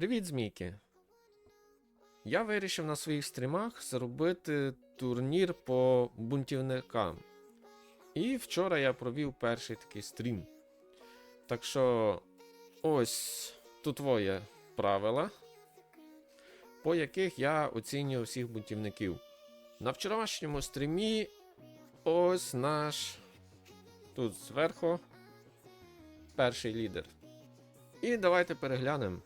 Привіт, Змійки! Я вирішив на своїх стрімах зробити турнір по бунтівникам. І вчора я провів перший такий стрім. Так що ось тут твоє правила, по яких я оцінюю всіх бунтівників. На вчорашньому стрімі ось наш тут зверху перший лідер. І давайте переглянемо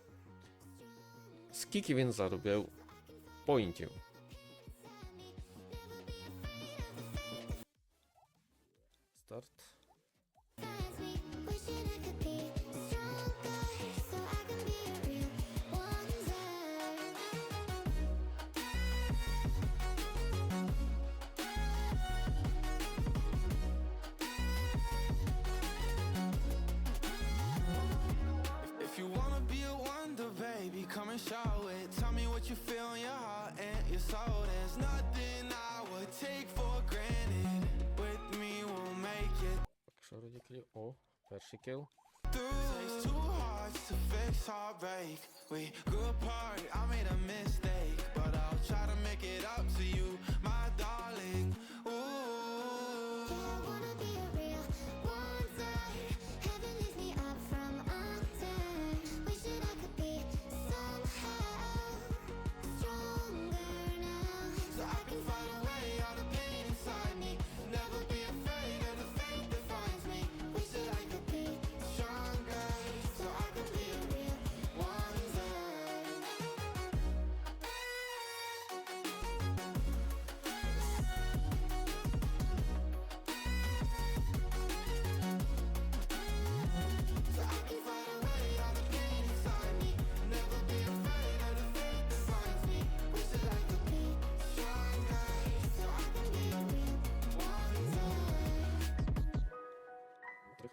скільки він заробив поінтів. Старт. and show it. Tell me what you feel in your heart and your soul. There's nothing I would take for granted. With me we'll make it. Що радіклів? О, kill. Through two hearts to fix We grew apart, I made a mistake.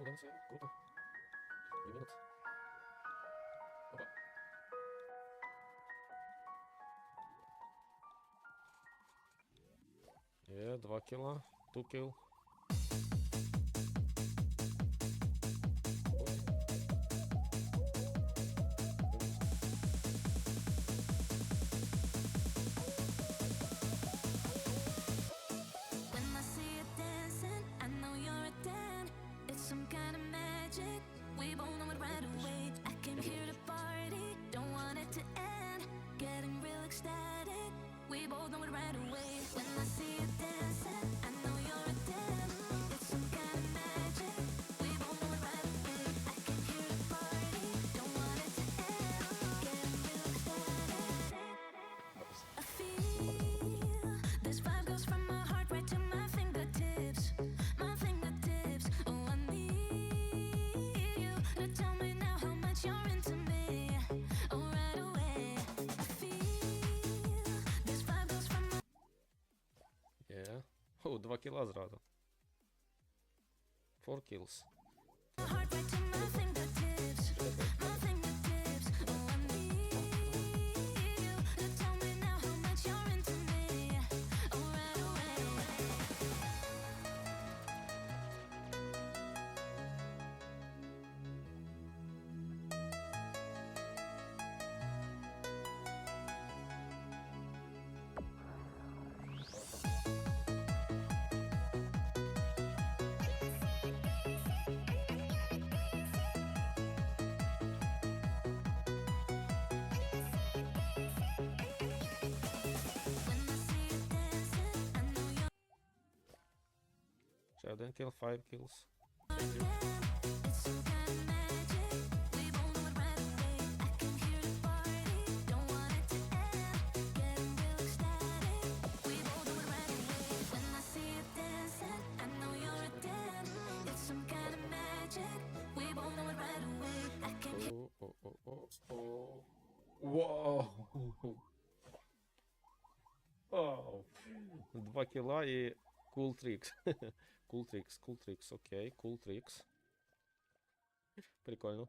Powerful Dance, круто. Unit. Опа. Є, 2 кіла, 2 кіл. away when I see you dance. 2 кіла зразу. 4 kills. So I didn't kill five kills. Oh, oh, oh, Вау! Два кила и кул cool трикс. Cool Tricks, Cool Tricks, ok, Cool Tricks. Прикольно.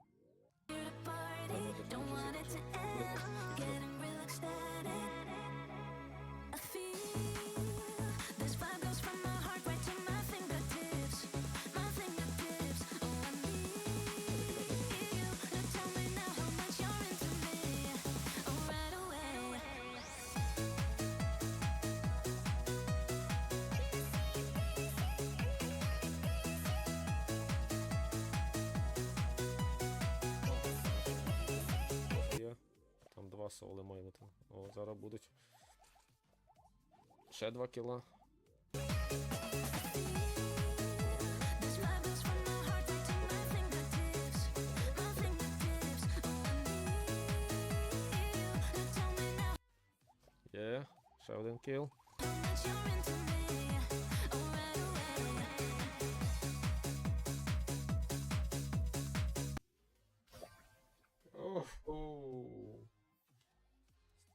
Намасовували Майлотон. О, зараз будуть. Ще 2 кіла. This vibe is from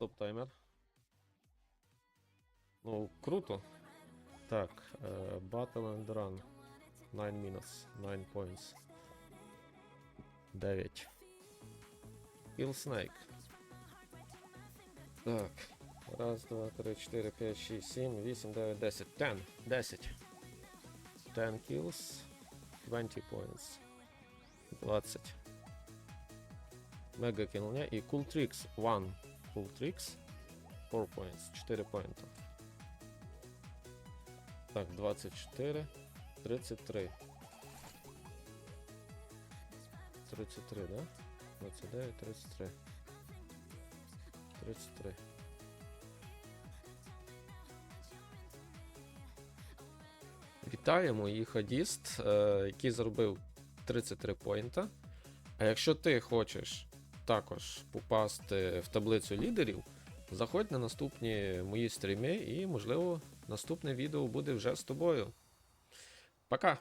Стоп таймер. Ну, круто. Так, е, Battle and Run. 9 minutes, 9 points. 9. Kill Snake. Так. Раз, два, три, чотири, п'ять, шість, сім, вісім, дев'ять, десять. 10. 10. 10 kills. 20 points. 20. Мега кілня і Cool Tricks 1. Cool Tricks 4 points. 4 поінта. Так, 24. 33. 33, да? 29, 33. 33. Вітаємо їх Адіст, е, який заробив 33 поінта. А якщо ти хочеш також попасти в таблицю лідерів, заходь на наступні мої стріми, і, можливо, наступне відео буде вже з тобою. Пока!